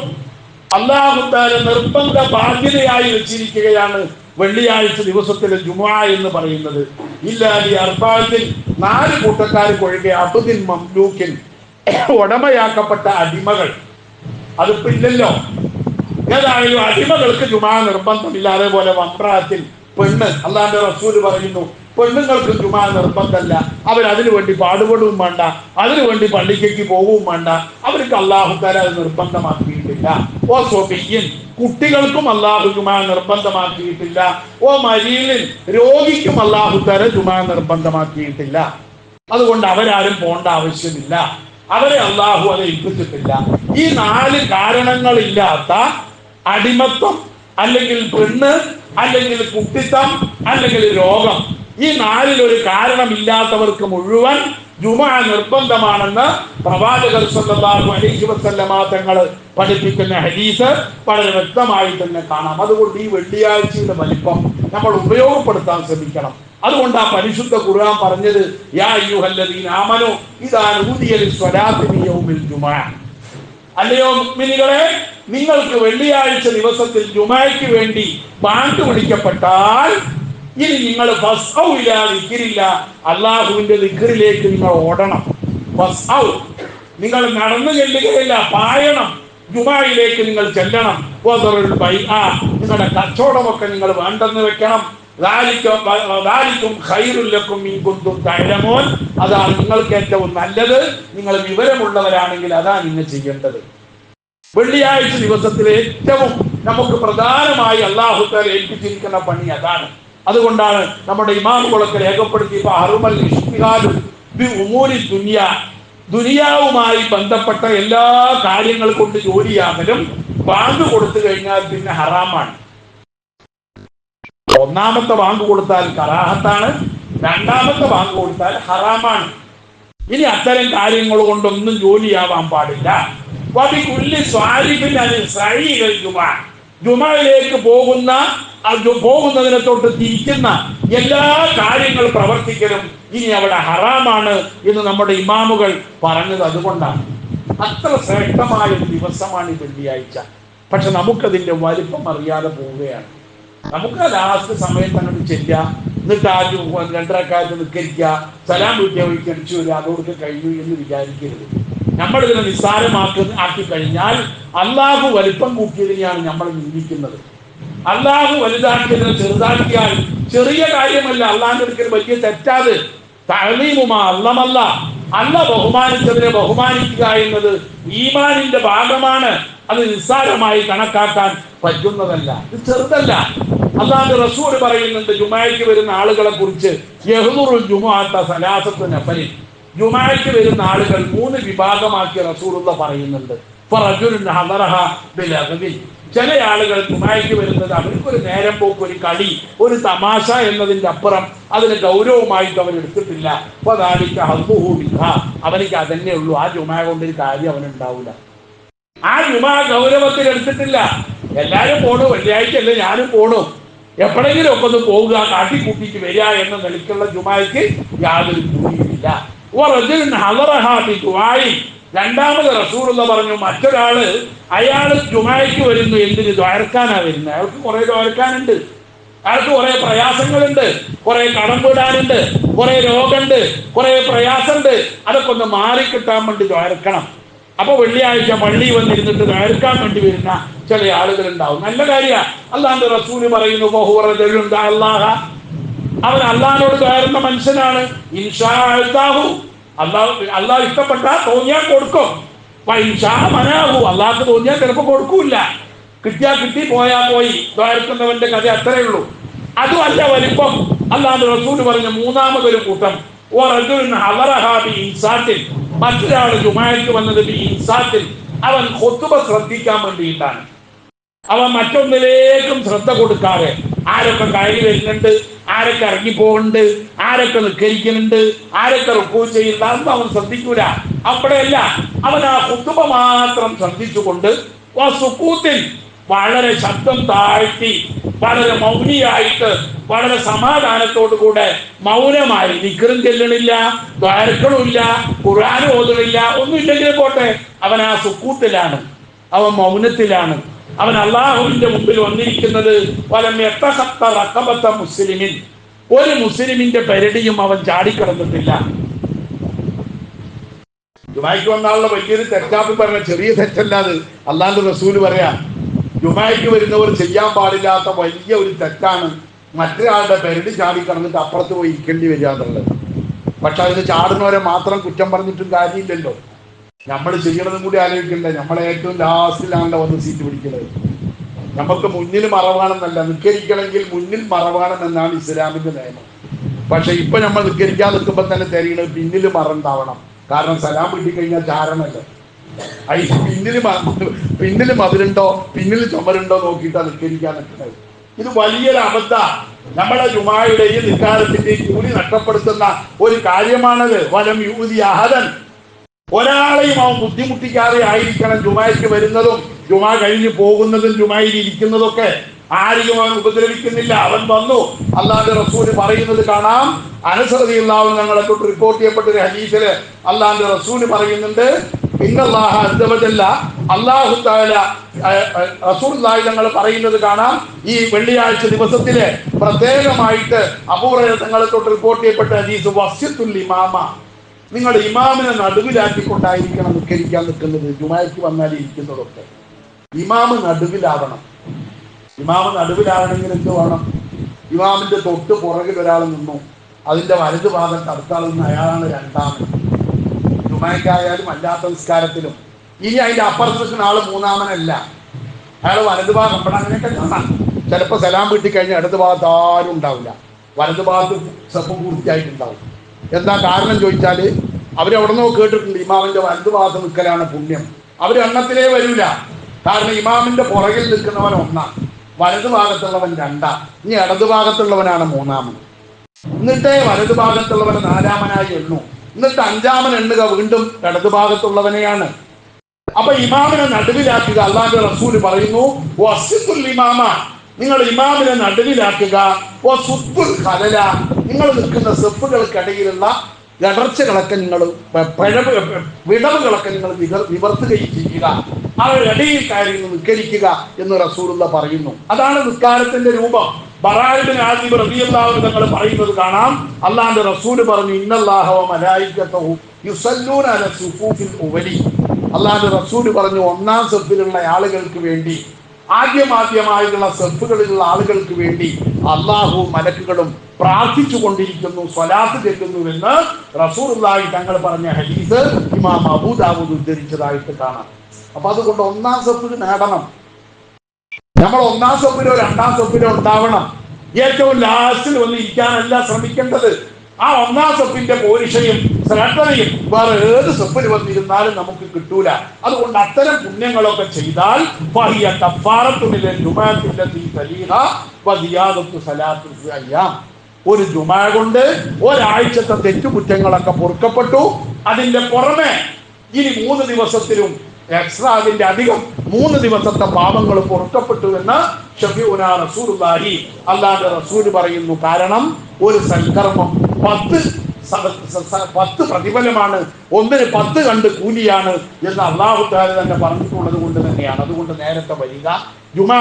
അള്ളാഹുത്താല നിർബന്ധ ബാധ്യതയായി വെച്ചിരിക്കുകയാണ് വെള്ളിയാഴ്ച ദിവസത്തിലെ ജുമാ എന്ന് പറയുന്നത്. ഇല്ലാലി അർബാത്തിൽ നാല് കൂട്ടക്കാർക്ക് ഒഴികെ അബുദിൻ മംലൂക്കിൻ ഉടമയാക്കപ്പെട്ട അടിമകൾ. അതിപ്പോ ഇല്ലല്ലോ. ഏതായാലും അടിമകൾക്ക് ജുമാ നിർബന്ധമില്ല. അതേപോലെ വമ്പ്രാത്തിൽ പെണ്ണ്. അള്ളാന്റെ റസൂൽ പറയുന്നു പെണ്ണുങ്ങൾക്ക് ജുമാ നിർബന്ധമല്ല. അവർ അതിനു വേണ്ടി പാടുപെടുകയും വേണ്ട. അതിനു വേണ്ടി പള്ളിക്കേക്ക് പോവുകയും വേണ്ട. അവർക്ക് അള്ളാഹു താല അത് നിർബന്ധമാക്കിയിട്ടില്ല. ഓ സോഫിയൻ കുട്ടികൾക്കും അള്ളാഹു ജുമാ നിർബന്ധമാക്കിയിട്ടില്ല. ഓ മരീലിൻ രോഗിക്കും അള്ളാഹു താല ജുമാ നിർബന്ധമാക്കിയിട്ടില്ല. അതുകൊണ്ട് അവരാരും പോണ്ട ആവശ്യമില്ല. അവരെ അള്ളാഹു അത് ഏൽപ്പിച്ചിട്ടില്ല. ഈ നാല് കാരണങ്ങളില്ലാത്ത അടിമത്വം അല്ലെങ്കിൽ പെണ്ണ് അല്ലെങ്കിൽ കുട്ടിത്തം അല്ലെങ്കിൽ രോഗം ഈ നാലിൽ ഒരു കാരണമില്ലാത്തവർക്ക് മുഴുവൻ ജുമ നിർബന്ധമാണെന്ന് പ്രവാചകർ സല്ലല്ലാഹു അലൈഹി വസല്ലമ തങ്ങൾ പഠിപ്പിക്കുന്ന ഹദീസ് വളരെ വ്യക്തമായി തന്നെ കാണാം. അതുകൊണ്ട് ഈ വെള്ളിയാഴ്ചയുടെ വലിപ്പം നമ്മൾ ഉപയോഗപ്പെടുത്താൻ ശ്രമിക്കണം. അതുകൊണ്ട് ആ പരിശുദ്ധ ഖുർആൻ പറഞ്ഞത് യാ അയ്യുഹല്ലദീന ആമനു ഇദാ യൗമിൽ അല്ലയോ മുഅ്മിനുകളെ നിങ്ങൾക്ക് വെള്ളിയാഴ്ച ദിവസത്തിൽ ജുമായ്ക്ക് വേണ്ടി ബാങ്ക് വിളിക്കപ്പെട്ടാൽ ഇനി നിങ്ങൾ അള്ളാഹുവിന്റെ ദിക്കറിലേക്ക് നിങ്ങൾ ഓടണം. നിങ്ങൾ നടന്നു ചെല്ലുകയില്ല പായണം. ജുബായിലേക്ക് നിങ്ങൾ ചെല്ലണം. നിങ്ങളുടെ കച്ചവടമൊക്കെ നിങ്ങൾ വേണ്ടെന്ന് വെക്കണം. അതാണ് നിങ്ങൾക്ക് ഏറ്റവും നല്ലത്. നിങ്ങൾ വിവരമുള്ളവരാണെങ്കിൽ അതാണ് നിങ്ങൾ ചെയ്യേണ്ടത്. വെള്ളിയാഴ്ച ദിവസത്തിലെ ഏറ്റവും നമുക്ക് പ്രധാനമായി അള്ളാഹുത്താൽ ഏൽപ്പിച്ചിരിക്കുന്ന പണി അതാണ്. അതുകൊണ്ടാണ് നമ്മുടെ ഇമാമുകളൊക്കെ രേഖപ്പെടുത്തിയ അറുമൽ ഇഷ്തിഹാലും ഉമൂരി ദുനിയ. ദുനിയാവുമായി ബന്ധപ്പെട്ട എല്ലാ കാര്യങ്ങൾ കൊണ്ട് ജോലിയാകലും ബാങ്ക് കൊടുത്തു കഴിഞ്ഞാൽ പിന്നെ ഹറാമാണ്. ഒന്നാമത്തെ ബാങ്ക് കൊടുത്താൽ കറാഹത്താണ് രണ്ടാമത്തെ ബാങ്ക് കൊടുത്താൽ ഹറാമാണ്. ഇനി അത്തരം കാര്യങ്ങൾ കൊണ്ടൊന്നും ജോലിയാവാൻ പാടില്ല. സ്വാരിബിൻ അതിൽ സഴി ജുമാ. ജുമയിലേക്ക് പോകുന്ന പോകുന്നതിനെ തൊട്ട് തിരിക്കുന്ന എല്ലാ കാര്യങ്ങൾ പ്രവർത്തിക്കലും ഇനി അവിടെ ഹറാമാണ് എന്ന് നമ്മുടെ ഇമാമുകൾ പറഞ്ഞത് അതുകൊണ്ടാണ്. അത്ര ശ്രേഷ്ഠമായ ഒരു ദിവസമാണ് ഈ വെള്ളിയാഴ്ച. പക്ഷെ നമുക്കതിന്റെ വലിപ്പം അറിയാതെ പോവുകയാണ്. നമുക്ക് ലാസ്റ്റ് സമയത്ത് അങ്ങോട്ട് ചെല്ലുക എന്നിട്ട് ആദ്യം രണ്ടരക്കാലത്ത് നിൽക്കരിക്കുക സലാം വിദ്യാഭ്യാസം വഴി വരിക അതോടൊക്കെ കഴിഞ്ഞു എന്ന് വിചാരിക്കരുത്. നമ്മൾ ഇതിനെ നിസ്സാരമാക്കി ആക്കി കഴിഞ്ഞാൽ അള്ളാഹു വലിപ്പം കൂട്ടിയതിനെയാണ് നമ്മൾ നിന്ദിക്കുന്നത്. അള്ളാഹു വലുതാക്കിയതിനെ ചെറുതാക്കിയാൽ ചെറിയ കാര്യമല്ല. അള്ളാഹിന്റെ അടുക്കൽ വലിയ തെറ്റാത്. തഴലീമുമാ അള്ളമല്ല. അല്ല ബഹുമാനിച്ചതിനെ ബഹുമാനിക്കുക എന്നത് ഈമാനിന്റെ ഭാഗമാണ്. അത് നിസ്സാരമായി കണക്കാക്കാൻ പറ്റുന്നതല്ല. ഇത് ചെറുതല്ല. അതാണ്ട് റസൂർ പറയുന്നുണ്ട് ജുമായിക്ക് വരുന്ന ആളുകളെ കുറിച്ച് യഹ്ദുറുൽ ജുമാത്ത സലാസത്തിന് നഫലിൻ. ജുമായ്ക്ക് വരുന്ന ആളുകൾ മൂന്ന് വിഭാഗമാക്കി റസൂറുള്ള പറയുന്നുണ്ട്. ചില ആളുകൾ ജുമാക്ക് വരുന്നത് അവർക്കൊരു നേരം പോക്ക് ഒരു കളി ഒരു തമാശ എന്നതിന്റെ അപ്പുറം അതിന് ഗൗരവമായിട്ട് എടുത്തിട്ടില്ല. ഫദാലിക ഹദ്ദുഹു ബിഹാ. അവനിക്ക് അതന്നെ ഉള്ളൂ. ആ ജുമാ കൊണ്ട് ഒരു കാര്യം അവനുണ്ടാവില്ല ആ ജുമാ ഗൗരവത്തിൽ എടുത്തിട്ടില്ല. എല്ലാരും പോണു? വെള്ളിയാഴ്ച അല്ലേ ഞാനും പോണു? എപ്പോഴെങ്കിലും ഒക്കെ ഒന്ന് പോവുക കാട്ടിക്കൂട്ടിക്ക് വരിക എന്ന നിലയ്ക്കുള്ള ജുമായ്ക്ക് യാതൊരു ബിദുആഇ. രണ്ടാമത് റസൂലുള്ള പറഞ്ഞു മറ്റൊരാൾ അയാൾ ജുമായ്ക്ക് വരുന്നു എന്തിന്? ദ്വാരക്കാനാ വരുന്നത് അയാൾക്ക് കുറെ ദ്വാരക്കാനുണ്ട്. അയാൾക്ക് കുറെ പ്രയാസങ്ങളുണ്ട്. കുറെ കടം വിടാനുണ്ട്. കുറെ രോഗമുണ്ട് കുറെ പ്രയാസമുണ്ട് അതൊക്കെ ഒന്ന് മാറിക്കിട്ടാൻ വേണ്ടി ദ്വാരക്കണം. അപ്പൊ വെള്ളിയാഴ്ച പള്ളി വന്നിരുന്നിട്ട് നേർക്കാൻ വേണ്ടി വരുന്ന ചില ആളുകൾ ഉണ്ടാവും നല്ല കാര്യമാണ് അല്ലാണ്ട് റസൂൽ പറയുന്നു അവൻ അള്ളാഹിനോട് കയറുന്ന മനുഷ്യനാണ്. ഇൻഷാഹു അള്ളാഹ് അള്ളാഹ് ഇഷ്ടപ്പെട്ടാൽ തോന്നിയാൽ കൊടുക്കും. മനാഹു. അള്ളാഹ്ക്ക് തോന്നിയാൽ ചിലപ്പോൾ കൊടുക്കൂല കിട്ടിയാ കിട്ടി പോയാ പോയി. ദ്വാരക്കുന്നവന്റെ കഥ അത്രേ ഉള്ളൂ. അതുമല്ല വലിപ്പം. അല്ലാണ്ട് റസൂൽ പറഞ്ഞ മൂന്നാമതൊരു കൂട്ടം. ഇൻസാത്തിൽ മറ്റൊരാൾ ജുമായക്ക് വന്നത് ഇൻസാത്തിൽ അവൻ കൊത്തുബ ശ്രദ്ധിക്കാൻ വേണ്ടിയിട്ടാണ്. അവൻ മറ്റൊന്നിലേക്കും ശ്രദ്ധ കൊടുക്കാതെ ആരൊക്കെ കയറി വരുന്നുണ്ട്? ആരൊക്കെ ഇറങ്ങി പോകുന്നുണ്ട്? ആരൊക്കെ നിൽക്കരിക്കുന്നുണ്ട് ആരൊക്കെ റുക്കൂ ചെയ്യുന്നുണ്ട്? അതൊന്നും അവൻ ശ്രദ്ധിക്കൂല. അപ്പോഴല്ല അവൻ ആ കുത്തുബ മാത്രം ശ്രദ്ധിച്ചുകൊണ്ട് സുക്കൂത്തിൽ വളരെ ശബ്ദം താഴ്ത്തി വളരെ മൗനിയായിട്ട് വളരെ സമാധാനത്തോടു കൂടെ മൗനമായി നിക്കറും ചെല്ലണില്ല ദ്വാരക്കളുമില്ല ഓതുന്നില്ല ഓതണില്ല ഒന്നുമില്ലെങ്കിൽ പോട്ടെ. അവൻ ആ സുക്കൂത്തിലാണ്. അവൻ മൗനത്തിലാണ്. അവൻ അള്ളാഹുവിന്റെ മുമ്പിൽ വന്നിരിക്കുന്നത് വലം മുസ്ലിമിൻ. ഒരു മുസ്ലിമിന്റെ പെരടിയും അവൻ ചാടിക്കടന്നിട്ടില്ല. ജുമായിക്ക് വന്ന ആളുടെ വലിയൊരു തെറ്റാപ്പ് പറഞ്ഞ ചെറിയ തെറ്റല്ല അത്. അള്ളാന്റെ റസൂൽ പറയാ ജുമായിക്ക് വരുന്നവർ ചെയ്യാൻ പാടില്ലാത്ത വലിയ ഒരു തെറ്റാണ്. മറ്റൊരാളുടെ പെരടി ചാടി കടന്നിട്ട് അപ്പുറത്ത് പോയി ഇരിക്കേണ്ടി വരിക എന്നുള്ളത്. പക്ഷെ അതിന് ചാടുന്നവരെ മാത്രം കുറ്റം പറഞ്ഞിട്ടും കാര്യമില്ലല്ലോ. നമ്മൾ ചെയ്യണതും കൂടി ആലോചിക്കണ്ടേ. നമ്മളെ ഏറ്റവും ലാസ്റ്റിലാണല്ലോ വന്ന് സീറ്റ് പിടിക്കുന്നത് നമുക്ക് മുന്നിൽ മറവാണെന്നല്ല നിൽക്കരിക്കണമെങ്കിൽ മുന്നിൽ മറവാണെന്നാണ് ഇസ്ലാമിന്റെ നിയമം. പക്ഷെ ഇപ്പൊ നമ്മൾ നിൽക്കരിക്കാൻ നിൽക്കുമ്പോൾ തന്നെ തെരയണത് പിന്നിൽ മറണ്ടാവണം കാരണം സലാം കിട്ടിക്കഴിഞ്ഞാൽ ചാരണല്ലോ ഐ പിന്നിൽ പിന്നിൽ മതിലുണ്ടോ പിന്നിൽ ചുമരുണ്ടോ നോക്കിയിട്ടാണ് നിൽക്കരിക്കാൻ നിൽക്കുന്നത്. ഇത് വലിയൊരു അബദ്ധ. നമ്മുടെ ജുമായുടെയും നിക്കാരത്തിന്റെയും കൂലി നഷ്ടപ്പെടുത്തുന്ന ഒരു കാര്യമാണത്. വലം യൂതി അഹദൻ. ഒരാളെയും അവൻ ബുദ്ധിമുട്ടിക്കാതെ ആയിരിക്കണം ജുമായ്ക്ക് വരുന്നതും ജുമാ കഴിഞ്ഞു പോകുന്നതും ജുമായിൽ ഇരിക്കുന്നതൊക്കെ ആരെയും അവൻ ഉപദ്രവിക്കുന്നില്ല. അവൻ വന്നു അള്ളാന്റെ റസൂൽ പറയുന്നത് കാണാം. അനുസൃതി ഉണ്ടാവും ഞങ്ങളെ തൊട്ട് റിപ്പോർട്ട് ചെയ്യപ്പെട്ട ഒരു ഹദീസിൽ അള്ളാന്റെ റസൂൽ പറയുന്നുണ്ട് ഇന്നല്ലാഹ ഞങ്ങൾ പറയുന്നത് കാണാം. ഈ വെള്ളിയാഴ്ച ദിവസത്തിലെ പ്രത്യേകമായിട്ട് അപൂർവ തൊട്ട് റിപ്പോർട്ട് ചെയ്യപ്പെട്ട ഹദീസ് വസ്യത്തുൽ ഇമാമ. നിങ്ങൾ ഇമാമിനെ നടുവിലാക്കിക്കൊണ്ടായിരിക്കണം നിൽക്കരിക്കാൻ നിൽക്കുന്നത്. ജുമായ്ക്ക് വന്നാൽ ഇരിക്കുന്നതൊക്കെ. ഇമാമ് നടുവിലാവണം. ഇമാമ് നടുവിലാവണമെങ്കിൽ എന്ത് വേണം? ഇമാമിന്റെ തൊട്ട് പുറകിൽ ഒരാൾ നിന്നു. അതിന്റെ വലതു ഭാഗത്ത് അടുത്ത ആൾ നിന്ന് അയാളാണ് രണ്ടാമൻ. ജുമായ്ക്കായാലും അല്ലാത്ത നിസ്കാരത്തിലും. ഇനി അതിന്റെ അപ്പുറത്ത് നിൽക്കുന്ന ആൾ മൂന്നാമനല്ല. അയാൾ വലതു ഭാഗം ഇവിടെ അങ്ങനെയൊക്കെ കാണാം ചിലപ്പോൾ സലാം വീട്ടിക്കഴിഞ്ഞാൽ കഴിഞ്ഞാൽ ഇടത് ഭാഗത്ത് ആരും ഉണ്ടാവില്ല. വലതു ഭാഗത്ത് സെപ്പം പൂർത്തിയായിട്ടുണ്ടാവും. എന്താ കാരണം ചോദിച്ചാൽ അവരവിടുന്ന് കേട്ടിട്ടുണ്ട് ഇമാമിന്റെ വലതു മാസം നിൽക്കലാണ് പുണ്യം. അവർ എണ്ണത്തിലേ വരൂല. കാരണം ഇമാമിന്റെ പുറകിൽ നിൽക്കുന്നവൻ ഒന്നാം. വലതു ഭാഗത്തുള്ളവൻ രണ്ടാം. ഇനി ഇടതു ഭാഗത്തുള്ളവനാണ് മൂന്നാമൻ. എന്നിട്ടേ വലതു ഭാഗത്തുള്ളവൻ നാലാമനായി എണ്ണു. എന്നിട്ട് അഞ്ചാമൻ എണ്ണുക വീണ്ടും ഇടതു ഭാഗത്തുള്ളവനെയാണ് അപ്പൊ ഇമാമിനെ നടുവിലാക്കുക അള്ളാന്റെ റസൂൽ പറയുന്നു ഇമാമ. നിങ്ങൾ ഇമാമിനെ നടുവിലാക്കുക. നിങ്ങൾ നിൽക്കുന്ന സെപ്പുകൾക്കിടയിലുള്ള ഇടർച്ചകളൊക്കെ നിങ്ങൾ പിഴവ് വിടവുകളൊക്കെ നിങ്ങൾ നിവർ- നിവർത്തുകയും ചെയ്യുക. അവരിടയിൽ കയറി നിൽക്കരിക്കുക എന്ന് റസൂലുള്ള പറയുന്നു. അതാണ് നിസ്കാരത്തിന്റെ രൂപം. ബറായിബിൻ ആദിബ് റബിയല്ലാഹു തങ്ങൾ പറയുന്നത് കാണാം. അള്ളാന്റെ റസൂൽ പറഞ്ഞു ഇന്നല്ലാഹവ മലായിക്കത്തഹു യുസല്ലൂന അല സുഫൂഫിൽ ഉവലി. അള്ളാന്റെ റസൂൽ പറഞ്ഞു ഒന്നാം സെപ്പിലുള്ള ആളുകൾക്ക് വേണ്ടി ആദ്യമാദ്യമായുള്ള സെഫുകളിലുള്ള ആളുകൾക്ക് വേണ്ടി അള്ളാഹു മലക്കുകളും പ്രാർത്ഥിച്ചു കൊണ്ടിരിക്കുന്നു സ്വലാത്ത് ചെല്ലുന്നുവെന്ന് റസൂറുള്ളാഹി തങ്ങൾ പറഞ്ഞ ഹദീസ് ഇമാം അബൂദാബൂദ് ഉദ്ധരിച്ചതായിട്ട് കാണാം. അപ്പൊ അതുകൊണ്ട് ഒന്നാം സെഫിൽ നേടണം. നമ്മൾ ഒന്നാം സെഫിലോ രണ്ടാം സെഫിലോ ഉണ്ടാവണം. ഏറ്റവും ലാസ്റ്റിൽ വന്ന് ഇരിക്കാനല്ല ശ്രമിക്കേണ്ടത്. ആ ഒന്നാം സെഫിന്റെ പോരിഷയും ശ്രദ്ധയും വേറെ ഏത് സെഫിൽ വന്നിരുന്നാലും നമുക്ക് കിട്ടൂല. അതുകൊണ്ട് അത്തരം പുണ്യങ്ങളൊക്കെ ചെയ്താൽ ഒരു ജുമാ കൊണ്ട് ഒരാഴ്ചത്തെ തെറ്റുകുറ്റങ്ങളൊക്കെ പൊറുക്കപ്പെട്ടു. അതിന്റെ പുറമെ ഇനി മൂന്ന് ദിവസത്തിലും എക്സ്ട്രാ അതിന്റെ അധികം മൂന്ന് ദിവസത്തെ പാപങ്ങൾ പൊറുക്കപ്പെട്ടു എന്ന് ഷഫീഉന റസൂലുള്ളാഹി. അല്ലാഹുവിന്റെ റസൂൽ പറയുന്നു കാരണം ഒരു സൽക്കർമ്മം പത്ത് പത്ത് പ്രതിഫലമാണ്. ഒന്നിന് പത്ത് കണ്ട് കൂലിയാണ് എന്ന് അള്ളാഹു താല തന്നെ പറഞ്ഞിട്ടുള്ളത് കൊണ്ട് തന്നെയാണ്. അതുകൊണ്ട് നേരത്തെ വരിക ജുമാ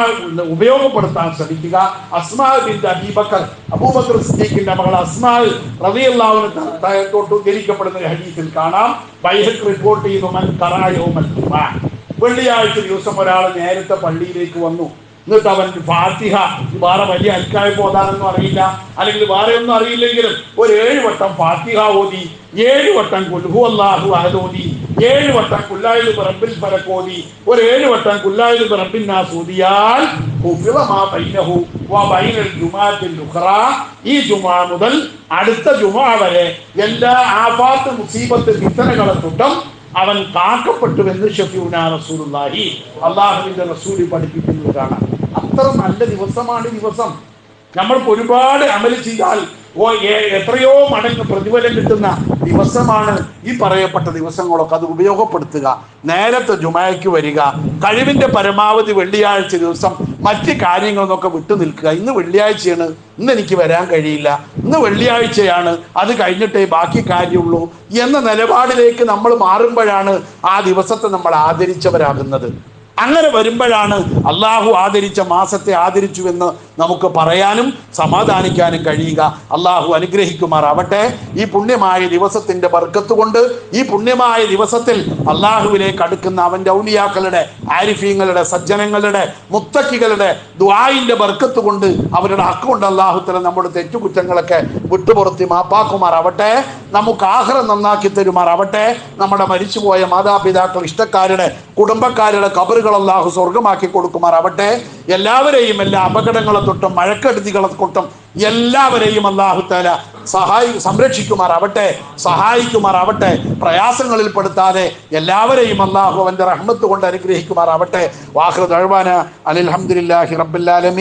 ഉപയോഗപ്പെടുത്താൻ ശ്രമിക്കുക. അസ്മാ അബീബക്കർ അബൂബക്കർ സിദ്ദീഖിന്റെ മകൾ അസ്മാ റളിയല്ലാഹുവിന് തൊട്ട് ഉദ്ധരിക്കപ്പെടുന്ന ഹദീസിൽ കാണാം. ബൈഹക് റിപ്പോർട്ട് ചെയ്യുന്ന വെള്ളിയാഴ്ച ദിവസം ഒരാൾ നേരത്തെ പള്ളിയിലേക്ക് വന്നു. എന്നിട്ട് അവൻ ഫാത്തിഹ വേറെ വലിയ അൽക്കായ പോതാണെന്നും അറിയില്ല. അല്ലെങ്കിൽ വേറെ ഒന്നും അറിയില്ലെങ്കിലും ഒരു ഏഴ് വട്ടം ഫാത്തിഹ ഓതി ഏഴ് വട്ടം കുൽഹു അല്ലാഹു അഹദ് ഓതി ഏഴ് വട്ടം റബ്ബിൽ പരക്കോതി ഒരു ഏഴ് വട്ടം ബൈനൽ ജുമാഅത്തിൽ ഉഖ്റാ. ഈ ജുമാ മുതൽ അടുത്ത ജുമാ വരെ എല്ലാ ആഫാത്ത് മുസീബത്ത് വിത്തനകളെ തൊട്ടും അവൻ കാക്കപ്പെട്ടുവെന്ന് ഷഫിയുനാ റസൂലുള്ളാഹി. അള്ളാഹുവിന്റെ റസൂലി പഠിപ്പിക്കുന്നത് കാണാം അത്ര നല്ല ദിവസമാണ് ദിവസം. നമ്മൾക്ക് ഒരുപാട് അമൽ ചെയ്താൽ ഓ എത്രയോ മടങ്ങ് പ്രതിഫലം കിട്ടുന്ന ദിവസമാണ് ഈ പറയപ്പെട്ട ദിവസങ്ങളൊക്കെ. അത് ഉപയോഗപ്പെടുത്തുക. നേരത്തെ ജുമായക്ക് വരിക കഴിവിന്റെ പരമാവധി വെള്ളിയാഴ്ച ദിവസം മറ്റ് കാര്യങ്ങളിൽ നിന്നൊക്കെ വിട്ടു നിൽക്കുക. ഇന്ന് വെള്ളിയാഴ്ചയാണ്. ഇന്ന് എനിക്ക് വരാൻ കഴിയില്ല. ഇന്ന് വെള്ളിയാഴ്ചയാണ്. അത് കഴിഞ്ഞിട്ടേ ബാക്കി കാര്യമുള്ളൂ എന്ന നിലപാടിലേക്ക് നമ്മൾ മാറുമ്പോഴാണ് ആ ദിവസത്തെ നമ്മൾ ആദരിച്ചവരാകുന്നത്. അങ്ങനെ വരുമ്പോഴാണ് അള്ളാഹു ആദരിച്ച മാസത്തെ ആദരിച്ചു എന്ന് നമുക്ക് പറയാനും സമാധാനിക്കാനും കഴിയുക. അള്ളാഹു അനുഗ്രഹിക്കുമാറാവട്ടെ. ഈ പുണ്യമായ ദിവസത്തിന്റെ ബർക്കത്ത് കൊണ്ട് ഈ പുണ്യമായ ദിവസത്തിൽ അള്ളാഹുവിലേക്ക് അടുക്കുന്ന അവന്റെ ഔലിയാക്കളുടെ ആരിഫീങ്ങളുടെ സജ്ജനങ്ങളുടെ മുത്തക്കികളുടെ ദ്വായിന്റെ ബർക്കത്ത് കൊണ്ട് അവരുടെ ഹക്കുകൊണ്ട് അള്ളാഹുത്തല നമ്മുടെ തെറ്റുകുറ്റങ്ങളൊക്കെ വിട്ടുപുറത്തി മാപ്പാക്കുമാറാവട്ടെ. നമുക്ക് ആഹാരം നന്നാക്കി തരുമാറാവട്ടെ. നമ്മുടെ മരിച്ചുപോയ മാതാപിതാക്കൾ ഇഷ്ടക്കാരുടെ കുടുംബക്കാരുടെ കബറുകൾ അള്ളാഹു സ്വർഗമാക്കി കൊടുക്കുമാറാവട്ടെ. എല്ലാവരെയും എല്ലാ അപകടങ്ങളെ തൊട്ടും മഴക്കെടുതികളെ തൊട്ടും എല്ലാവരെയും അള്ളാഹു താല സഹായി സംരക്ഷിക്കുമാറാവട്ടെ സഹായിക്കുമാറാവട്ടെ പ്രയാസങ്ങളിൽ പെടുത്താതെ എല്ലാവരെയും അള്ളാഹു അവന്റെ റഹ്മത്ത് കൊണ്ട് അനുഗ്രഹിക്കുമാറാവട്ടെ. വാഹൃ ദഴവാന അലഹമുല്ലാഹി റബ്ബുല്ലാലമി